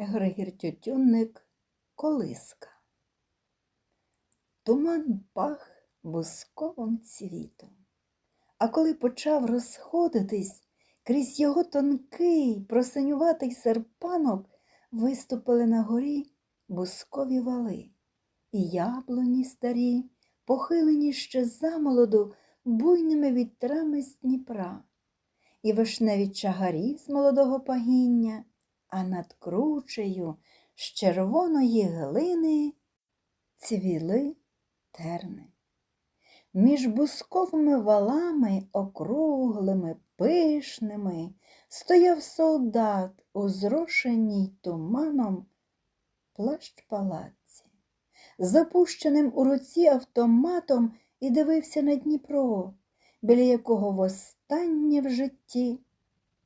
Григір Тютюнник Колиска. Туман пах бусковим цвітом. А коли почав розходитись, крізь його тонкий, просинюватий серпанок виступили на горі бускові вали, і яблуні старі, похилені ще замолоду буйними вітрами з Дніпра, і вишневі чагарі з молодого пагіння, а над кручею з червоної глини цвіли терни. Між бусковими валами, округлими, пишними, стояв солдат у зрошеній туманом плащ палаці, запущеним у руці автоматом і дивився на Дніпро, біля якого востаннє в житті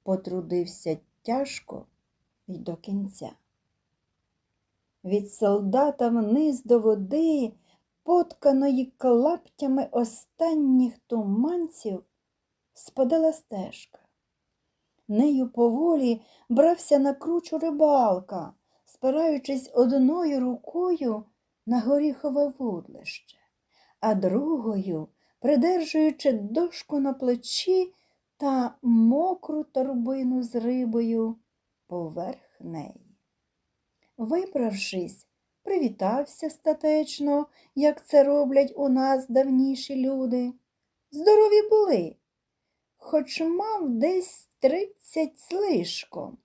потрудився тяжко й до кінця. Від солдата вниз до води, потканої клаптями останніх туманців, спадала стежка. Нею поволі брався на кручу рибалка, спираючись одною рукою на горіхове вудлище, а другою придержуючи дошку на плечі та мокру торбину з рибою поверх неї. Вибравшись, привітався статечно, як це роблять у нас давніші люди. Здорові були, хоч мав десь тридцять слишком.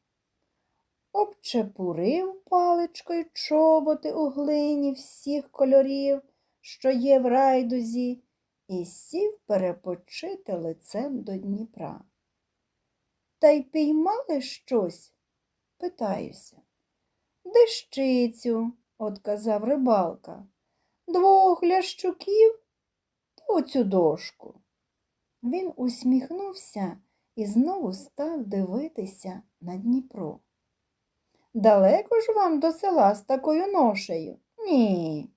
Обчепурив паличкою чоботи у глині всіх кольорів, що є в райдузі, і сів перепочити лицем до Дніпра. Та й піймали щось? Питаюся. Дещицю, отказав рибалка. Двох лящуків та оцю дошку. Він усміхнувся і знову став дивитися на Дніпро. Далеко ж вам до села з такою ношею? Ні.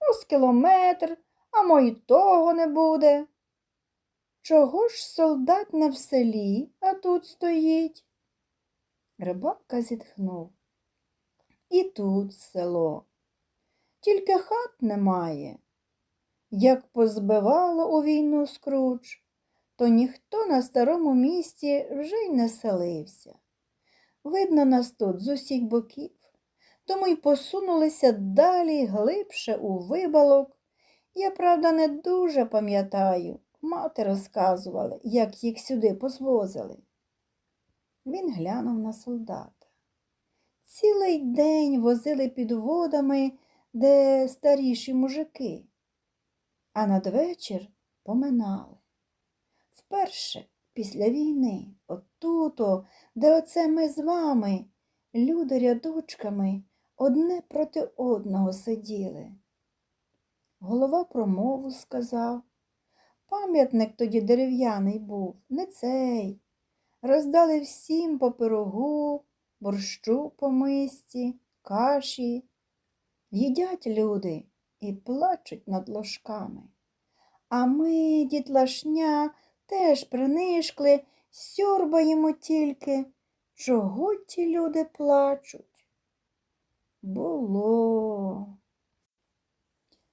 Ну, з кілометр, а мо й того не буде. Чого ж солдат не в селі, а тут стоїть? Рибалка зітхнув. І тут село. Тільки хат немає. Як позбивало у війну скруч, то ніхто на старому місці вже й не селився. Видно нас тут з усіх боків, тому й посунулися далі глибше у вибалок. Я, правда, не дуже пам'ятаю. Мати розказували, як їх сюди позвозили. Він глянув на солдата. Цілий день возили під водами, де старіші мужики, а надвечір поминали. Вперше після війни, отуто, де оце ми з вами, люди рядочками одне проти одного сиділи. Голова промову сказав. Пам'ятник тоді дерев'яний був, не цей. Роздали всім по пирогу, борщу по мисці, каші. Їдять люди і плачуть над ложками. А ми, дітлашня, теж принишкли, сьорбаємо тільки. Чого ті люди плачуть? Було.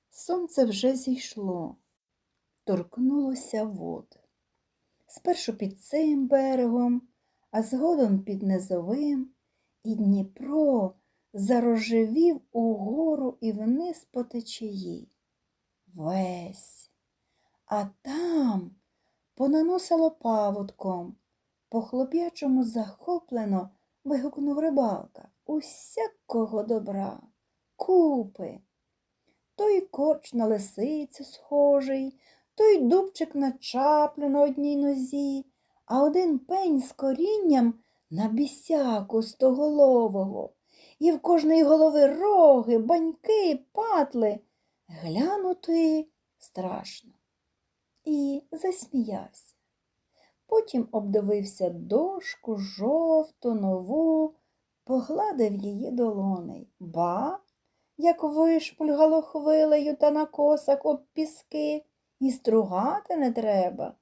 Сонце вже зійшло, торкнулося води. Спершу під цим берегом, а згодом під низовим, і Дніпро зарожевів угору і вниз по течії. Весь. А там понаносило паводком, по хлоп'ячому захоплено вигукнув рибалка. Усякого добра, купи. Той корч на лисицю схожий, той дубчик на чаплю на одній нозі, а один пень з корінням на бісяку стоголового, і в кожної голови роги, баньки, патли. Глянути страшно. І засміявся. Потім обдивився дошку жовту, нову, погладив її долоней. Ба, як вишпульгало хвилею та на косах об піски, і стругати не треба.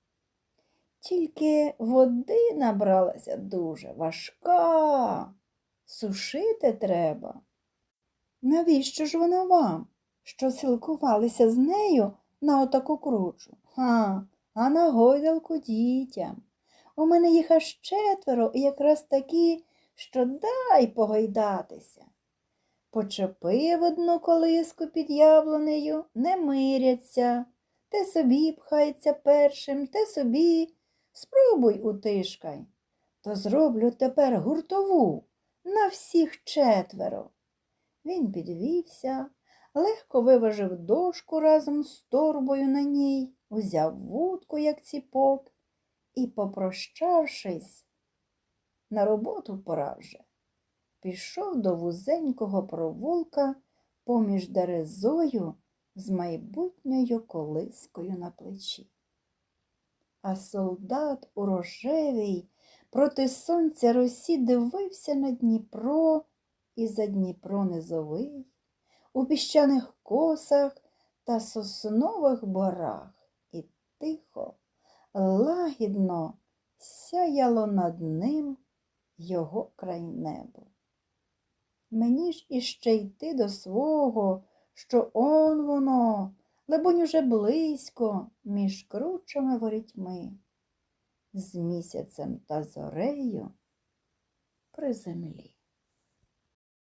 Тільки води набралася дуже важка, сушити треба. Навіщо ж вона вам, що силкувалися з нею на отаку кручу? Ха, а на гойдалку дітям. У мене їх аж четверо і якраз такі, що дай погойдатися. Почепив одну колиску під яблунею, не миряться. Те собі пхається першим, те собі. Спробуй утишкай. То зроблю тепер гуртову на всіх четверо. Він підвівся, легко виважив дошку разом з торбою на ній, узяв вудку, як ціпок, і, попрощавшись, на роботу пора вже, пішов до вузенького провулка поміж дерезою з майбутньою колискою на плечі. А солдат у рожевій проти сонця росі дивився на Дніпро і за Дніпро низовий, у піщаних косах та соснових борах, і тихо, лагідно сяяло над ним його край небо. Мені ж іще йти до свого, що он воно, либонь уже близько, між кручами ворітьми, з місяцем та зорею при землі.